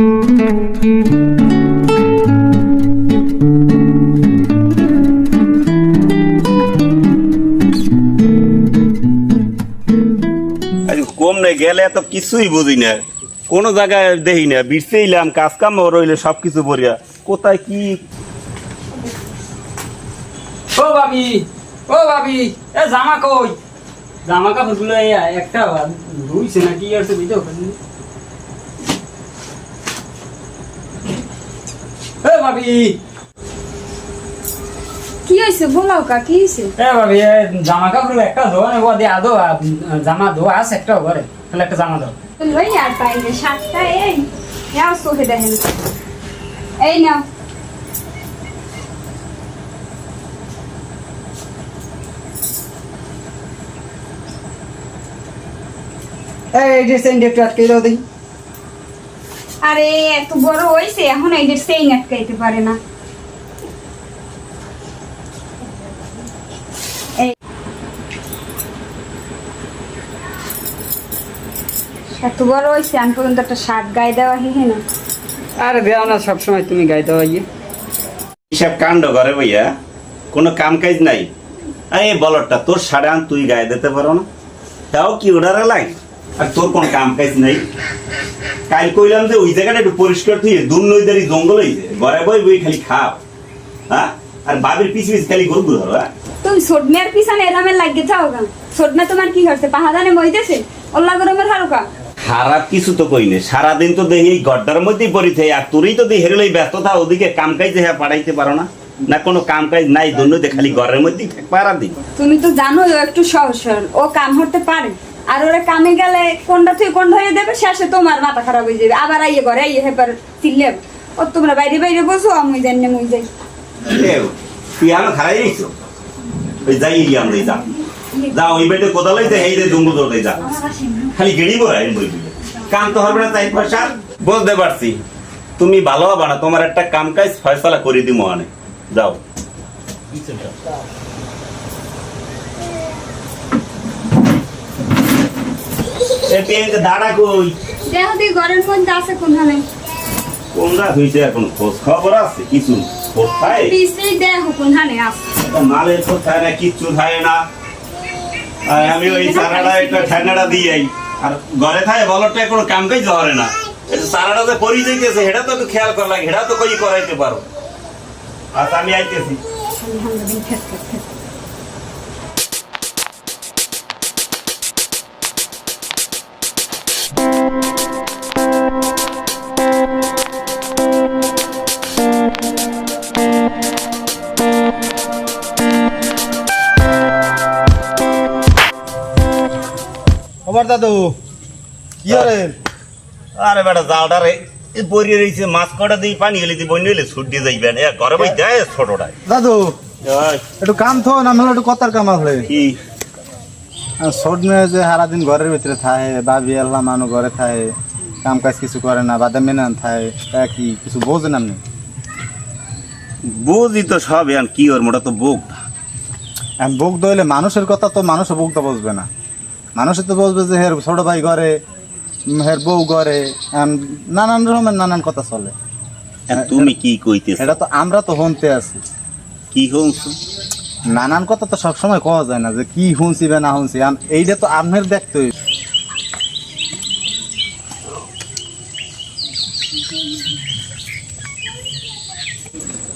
আজ কম নেই, গেলে এত কিছুই বুঝি না। কোনো জায়গায় দেখি না বিরছে ইলাম কাজ কাম রইলে সব কিছু বরিয়া। কোথায় কি? ও ভাবি ও ভাবি, এ জামা কই? জামা কাপড়গুলো একটা ধুইছে না কি আর বুঝতে পারি এ ভাবি। কি হয়েছে বলাও কা কি হয়েছে এ ভাবি জামা কাপড় একটা ধোয়া নেব দিয়ে আদো জামা ধোয়া আছে একটা ঘরে। তাহলে একটা জামা দাও লই আর পাইলে সাতটা এই নাও চোখে দেখেন এই নাও। এই যে সেন্ড একটু আটকে দাও দেখি আরে এত বড় হয়েছে এখন এই যে সেই আটকাইতে পারে না। এত বড় হয়েছে আমি পর্যন্ত একটা শার্ট গায়ে দেওয়া হে না। আরে দেও না সবসময় তুমি গাইতে ইয়ে হিসাব কাণ্ড করে ভাইয়া কোনো কাম কাজ নাই। আরে এই বলরটা তোর সাড়ে আন তুই গায়ে দিতে পারো না। তাও কি ওটারে লাগে আর তোর কোন কাম কাজ নাই? কাল কইলাম যে ওই জায়গাটা একটু পরিষ্কার তুই দুর্নৈদারি জঙ্গল হইছে ঘরে বই বই খালি খাও হ্যাঁ? আর বাবির পিছ পিছ খালি গরু ধরো হ্যাঁ? তুমি সোডমের পিছনে এরামে লাগিয়ে থাও গা। সোডমে তোমার কি করছে পাহাদানে মইতেছে ওল্লা গরমের হারুকা খারাপ কিছু তো কই না সারাদিন তো দেখি এই গড্ডার মধ্যেই পড়ি থাই আর তোরই তো দেখে এই ব্যস্ততা ওদিকে কাম কাজ হ্যাঁ পাঠাইতে পারো না। না কোনো কাম কাজ নাই দুর্নৈদে খালি ঘরের মধ্যেই পারা দিন তুমি তো জানো একটু সহজ সরল ও কাম করতে পারে। আর ওরা কামে গেলে কোনটা থেকে কোন হয়ে দেবে শেষে তোমার মাথা খারাপ হয়ে যাবে। আবার আইয়ে ঘরে আইয়ে হেপার চিল্লে ও, তোমরা বাইরে বাইরে বসো, আমি জানি মুই যাই। তুই আমার খারাই দিছো ওই যাই আমরা যা। যা ওই বেটে কোথাও লইতে এই রে জঙ্গল দৌড়ে যা। খালি গেড়ি বড়াই বই কাম তো হবে না তাই পয়সা। বুঝতে পারছি। তুমি ভালো হবে না, তোমার একটা কাম কাজ ফয়সলা করে দিমো অনেক যাও। এ পেয়ে দাঁড়া কই? দেখো তুই ঘরের মধ্যে আছে কোনখানে? কোনটা? হইছে এখন খোঁজ খবর আছে কিছু কোথায় পিছলেই দেখো কোনখানে আছে মালের কোথায় না কিচ্ছু থাকে না। আর আমি ওই সারাটা একটা ঠান্ডাটা দিয়েই। আর ঘরে থাকে বলরটা কোনো কাম কাজ ধরে না। সারাটা যে পরি যাইতেছে সেটা তো একটু খেয়াল করা লাগে সেটা তো কই করাইতে পারো? আচ্ছা আমি আইতেছি। আমার দাদু। কি আরে আরে বেটা যাওটা রে পরিয়ে রয়েছে মাছ কটা দিই পানি গেলে দিই বন্যা হলে ছুট দিয়ে যাইবেন এ ঘরে বই যায় ছোটটায়। দাদু একটু কাম থো না হলে একটু কথার কাম আছে। কি? ছোট মেয়ে যে সারাদিন ঘরের ভিতরে থাকে বাবি আল্লাহ মানু ঘরে থাকে কাম কাজ কিছু করে না বাদে মেনে থাকে তা কি কিছু বোঝেন আপনি? বুঝি তো সব কি ওর মোটা তো বুক বুক দইলে মানুষের কথা তো মানুষও বুকটা বুঝবে না। মানুষের তো বলবে যে হের ছোট ভাই ঘরে হের বউ ঘরে নানান রকমের নানান কথা চলে। তুমি কি কইতে এটা তো আমরা তো হনতে আছি। কি হংস নানান কথা তো সবসময় কওয়া যায় না যে কি শুনছি বা না শুনছি আম- এইটা তো আপনার দেখতে।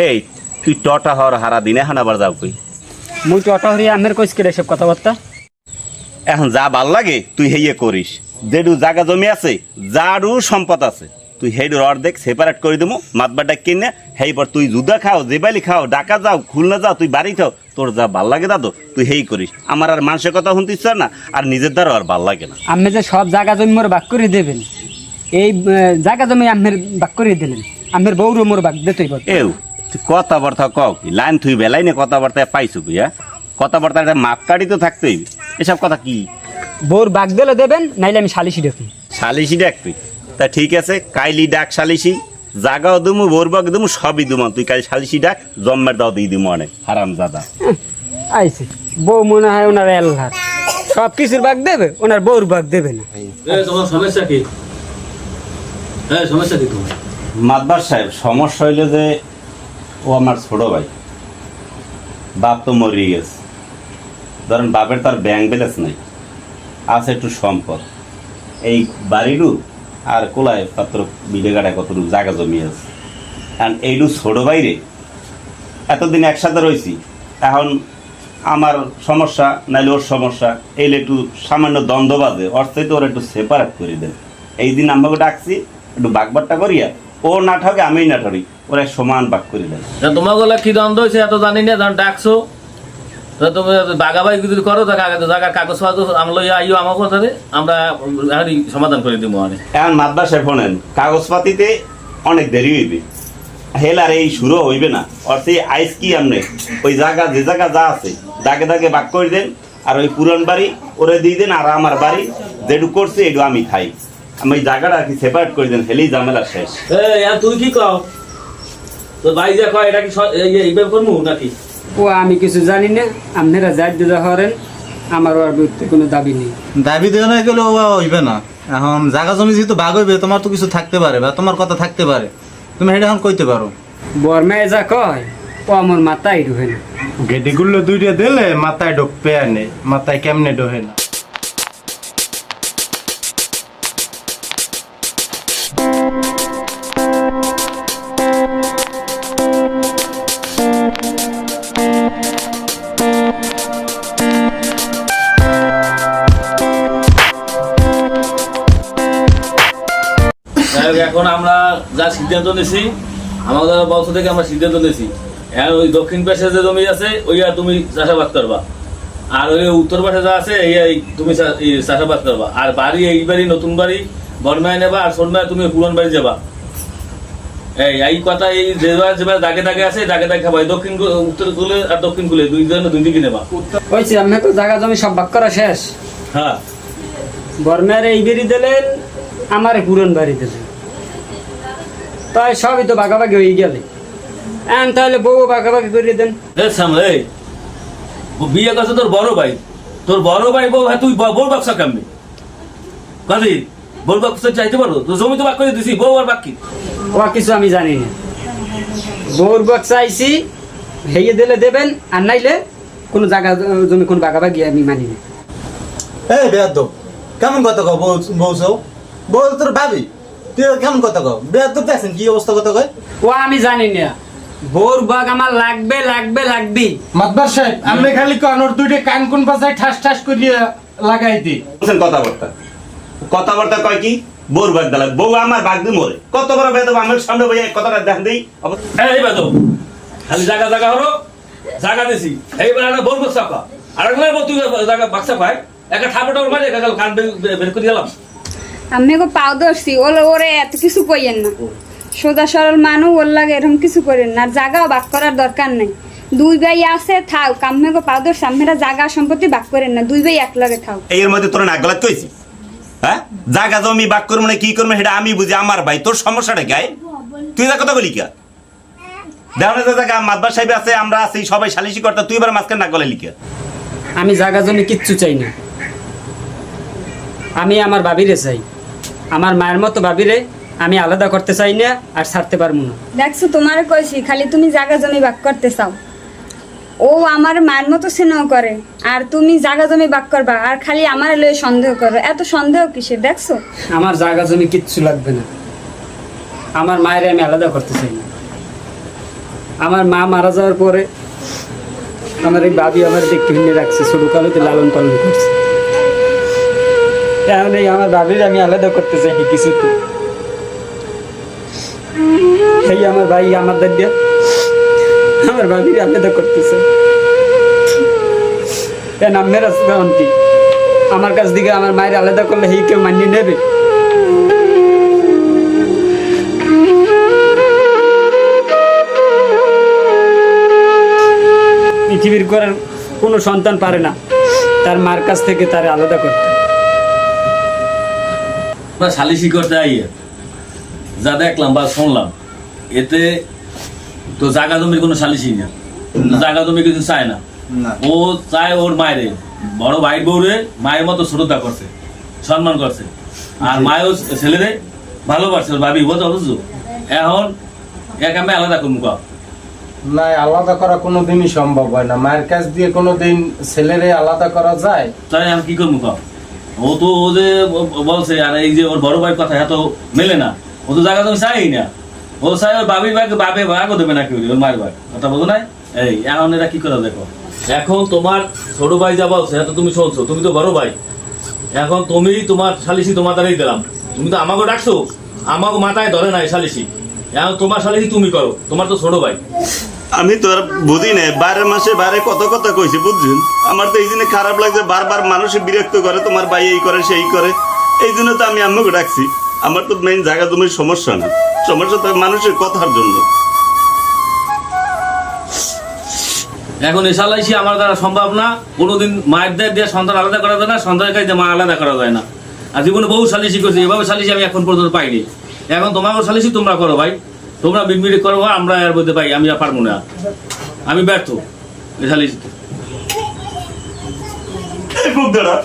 এই তুই টটা হওয়ার হারা দিনে হান আবার যাও কই? মুই টটা হরি আমের কইস করে সব কথাবার্তা? এখন যা ভালো লাগে তুই হেয়ে করিস। যেটু জায়গা জমি আছে যারও সম্পদ আছে তুই হেডুর অর্ধেক সেপারেট করে দেবো মাতবারটা কিনে হেই পর তুই জুদা খাও জেবালি খাও ডাকা যাও খুলনা যাও তুই বাড়ি খাও তোর যা ভালো লাগে দাদু তুই হেই করিস। আমার আর মানুষের কথা শুনতে ইচ্ছা না আর নিজের দ্বারা আর ভালো লাগে না। আপনি যে সব জায়গা জমি মোর বাক করে দেবেন। এই জায়গা জমি আমের বাক করে দিলেন। আমের বউরও মোর বাক দিতেই এও তুই কথাবার্তা কও লাইন তুই বেলাই নে কথাবার্তায় পাইছো কি হ্যাঁ? কথাবার্তা একটা মাপকাঠি তো থাকতেই। এসব কথা কি? বোর বাক দিলে দেবেন নাইলে আমি সালিশি দেখি সালিশি ডাকবি? তা ঠিক আছে কাইলি ডাক সালিশি জাগাও দুমু বোরবাগ দুমু সবই দুমু তুই কাল সালিশি ডাক জম্মের দাও দিয়ে দিমু অনেক হারাম দাদা আইছে। বউ মনে হয় ওনার এল্লার সব কিছুর বাক দেবে ওনার বউর বাক দেবে না। এ, তোমার সমস্যা কি? হ্যাঁ সমস্যা কি তোমার? মাতবার সাহেব সমস্যা হইলে যে ও আমার ছোট ভাই। বাপ তো মরিয়ে গেছে। ধরেন বাপের তার ব্যাংক ব্যালেন্স নাই, আছে একটু সম্পদ। এই বাড়িটু আর কোলায় পাত্র বিডে গাড়ায় কতটুকু জায়গা জমি আছে। কারণ এইটু ছোট বাইরে এতদিন একসাথে রয়েছি, এখন আমার সমস্যা নাইলে ওর সমস্যা, এইলে একটু সামান্য দ্বন্দ্ব বাজে অর্থে তো ওর একটু সেপারেট করে দেন। এই দিন আমাকে ডাকছি, একটু বাগবারটা করিয়া, ও না ঠকে আমিই না ঠরি ওরা সমান বাক করে দেন তা তোমার গলা কি দ্বন্দ্ব হয়েছে এত জানি না ডাকছো তুমি বাগাবাই যদি করো তা কাগজ ফাগজ আমরা আইও আমার কথা আমরা এখনই সমাধান করে দিব মানে এখন মাদ্রাস শোনেন কাগজপাতিতে অনেক দেরি হইবে। হেল আর এই শুরু হইবে না। সেই আইস কি আমনে? ওই জায়গা যে জায়গা যা আছে দাগে দাগে বাক করে দেন আর ওই পুরান বাড়ি ওরে দিয়ে দেন আর আমার বাড়ি যেটু করছে এটু আমি খাই। আমি ওই জায়গাটা আর কি সেপারেট করে দেন হেলেই ঝামেলা শেষ। তুই কি কও? তো ভাই যা কয় এটা কি এইভাবে করব নাকি? ও আমি কিছু জানি না। আপনারা যাই দিতে হরেন আমার ওর বিরুদ্ধে কোনো দাবি নেই। দাবি দেওয়া না গেলে ও হইবে না। এখন জায়গা জমি যেহেতু ভাগ হইবে তোমার তো কিছু থাকতে পারে বা তোমার কথা থাকতে পারে। তুমি এটা এখন কইতে পারো। বর্মায় যা কয় ও আমার মাথায় ঢুকে না। গেডিগুলো দুইটা দিলে মাথায় ঢুকবে আনে মাথায় কেমনে ঢোহে না। এখন আমরা যা সিদ্ধান্ত নিছি আমাদের বংশ থেকে আমরা সিদ্ধান্ত নিছি। এখন ওই দক্ষিণ পাশে যে জমি আছে ওই আর তুমি চাষাবাদ করবা। আর ওই উত্তর পাশে যা আছে এই তুমি চাষাবাদ করবা। আর বাড়ি এই বাড়ি নতুন বাড়ি বনমায় নেবা আর সোনমায় তুমি পুরান বাড়ি যাবা। এই এই কথা এই যেবার যেবার দাগে দাগে আছে দাগে দাগে খাবা। দক্ষিণ উত্তর কুলে আর দক্ষিণ কুলে দুই জন দুই দিকে নেবা। ওইছে আমি তো জায়গা জমি সব ভাগ করা শেষ। হ্যাঁ। বর্মার এই বেরি দিলেন আমার পুরন বাড়ি দিলেন। তাই সবই তো ভাগাভাগি হয়ে গেলে। এখন তাহলে বউ ভাগাভাগি করে দেন। এ সাম এই ও বিয়ে করছে তোর বড় ভাই। তোর বড় ভাই বউ হ্যাঁ তুই ব- বউর ব্যবসা কেমনি? কাজী বউর ব্যবসা চাইতে পারো? তো জমি তো বাক করে দিছি বউ আর বাকি। ও কিছু আমি জানি না। বউর বক চাইছি হেয়ে দিলে দেবেন আর নাইলে কোনো জায়গা জমি কোনো ভাগাভাগি আমি মানি না। এই বেয়াদ কেমন কথা কও বউ বউ তোর ভাবি। তুই কেমন কথা কও? বেয়াদ তো দেখছেন কি অবস্থা কথা কয়? ও আমি জানি না। বউর বাগ আমার লাগবে লাগবে লাগবে। মাতবার সাহেব আমি খালি কনর দুইটা কান কোন পাশায় ঠাস ঠাস করিয়া লাগাই দি। বলছেন কথাবার্তা। কথাবার্তা কয় কি? বউর বাগ দালাক বউ আমার বাগ দিয়ে মরে। কত বড় বেদব আমার সামনে বইয়া কথাটা দেখ দিই। এই বাদো খালি জায়গা জায়গা হলো জায়গা দিছি। এইবার একটা বউর ব্যবসা কর আর একটা তুই জায়গা বাক্সা পাই একটা ঠাপটা মারি একটা কান বের- বের করে গেলাম আমি গো পাও ধরছি ওলে ওরে এত কিছু কইয়েন না। সোজা সরল মানুষ ওর লাগে এরকম কিছু করেন না। আর জায়গাও বাক করার দরকার নাই। দুই ভাই আছে থাও। কাম্মে গো পাও ধরছি আমরা জাগা সম্পত্তি বাক করেন না। দুই ভাই এক লগে থাও। এর মধ্যে তোর নাক গলাত কইছি? হ্যাঁ? জাগা জমি বাক করব না কি করব সেটা আমি বুঝি আমার ভাই। তোর সমস্যাটা গায়ে তুই যা কথা বলি কা দেওয়ানে যে জায়গা মাদবার সাহেব আছে আমরা আছি সবাই সালিশি করতে তুই এবার মাঝখানে নাক গলা লিখা আমি জায়গা জমি কিচ্ছু চাই না। আমি আমার ভাবিরে চাই। আমার মায়ের মতো বাবিরে আমি আলাদা করতে চাই না আর ছাড়তে পারব না। দেখছ তোমার কইছি খালি তুমি জায়গা জমি বাক করতে চাও। ও আমার মায়ের মতো স্নেহ করে আর তুমি জায়গা জমি বাক করবা আর খালি আমার লয়ে সন্দেহ করো। এত সন্দেহ কিসে দেখছ? আমার জায়গা জমি কিচ্ছু লাগবে না। আমার মায়ের আমি আলাদা করতে চাই না। আমার মা মারা যাওয়ার পরে আমার এই বাবি আমার দেখতে ভিন্ন রাখছে ছোটকালেতে লালন পালন করছে। এখন আমার বাবির আমি আলাদা করতে চাই কিছু তো। এই আমার ভাই, আমার দাদিয়া আমার বাবির আলাদা করতেছে এ নামের আন্টি। আমার কাছ থেকে আমার মায়ের আলাদা করলে এই কেউ মানিয়ে নেবে? পৃথিবীর করার কোনো সন্তান পারে না। তার মার কাছ থেকে তার আলাদা করতে। আমরা সালিশি করতে আইয়ে। যা দেখলাম বা শুনলাম এতে তো জায়গা জমির কোনো সালিশি না। জায়গা জমি কিছু চায় না। ও চায় ওর মায়েরে। বড় ভাই বউরে মায়ের মতো শ্রদ্ধা করছে সম্মান করছে। আর মায়ও ছেলেরে ভালোবাসছে ওর ভাবি বুঝছ বুঝছ? এখন এক আমি আলাদা করব কা না আলাদা করা কোনো দিনই সম্ভব হয় না। মায়ের কাছ দিয়ে কোনো দিন ছেলেরে আলাদা করা যায়? তাই আমি কি করব কা ও তো ও যে বলছে, আর এই যে ওর বড় ভাইয়ের কথা এত মেলে না। ও তো জায়গা তুমি চাই না। ও চাই ওর বাবির ভাইকে বাপে ভাগও দেবে না কেউ, ওর মায়ের ভাই কথা বলো নাই? এই, এখন এরা কি করে দেখো। এখন তোমার ছোট ভাই যা বলছে এত তুমি শুনছো, তুমি তো বড় ভাই। এখন তুমি তোমার সালিসি তোমার দ্বারাই দিলাম। তুমি তো আমাকে ডাকছো আমাকে মাথায় ধরে নাই সালিসি এখন তোমার সালিসি তুমি করো, তোমার তো ছোট ভাই। আমি তো আর বুঝি নাই বারের মাসে বারে কত কথা কইছি, বুঝছেন? আমার তো এই জন্য খারাপ লাগছে, বারবার মানুষ বিরক্ত করে, তোমার ভাই এই করে, সেই করে। এই জন্য তো আমি আম্মুকে ডাকছি। আমার তো মেইন জায়গা জমির সমস্যা না। সমস্যা তো মানুষের কথার জন্য। এখন এ সালাইসি আমার দ্বারা সম্ভব না। কোনোদিন মায়ের দায় দিয়ে সন্তান আলাদা করা যায় না, সন্তানের কাছে মা আলাদা করা যায় না। আর জীবনে বহু সালিসি করছি, এভাবে সালিসি আমি এখন পর্যন্ত পাইনি। এখন তোমাকেও সালিসি তোমরা করো ভাই। তোমরা মিটমিটি করব আমরা এর বলতে পাই আমি আর পারব না। আমি ব্যর্থ। মেধালি দাঁড়া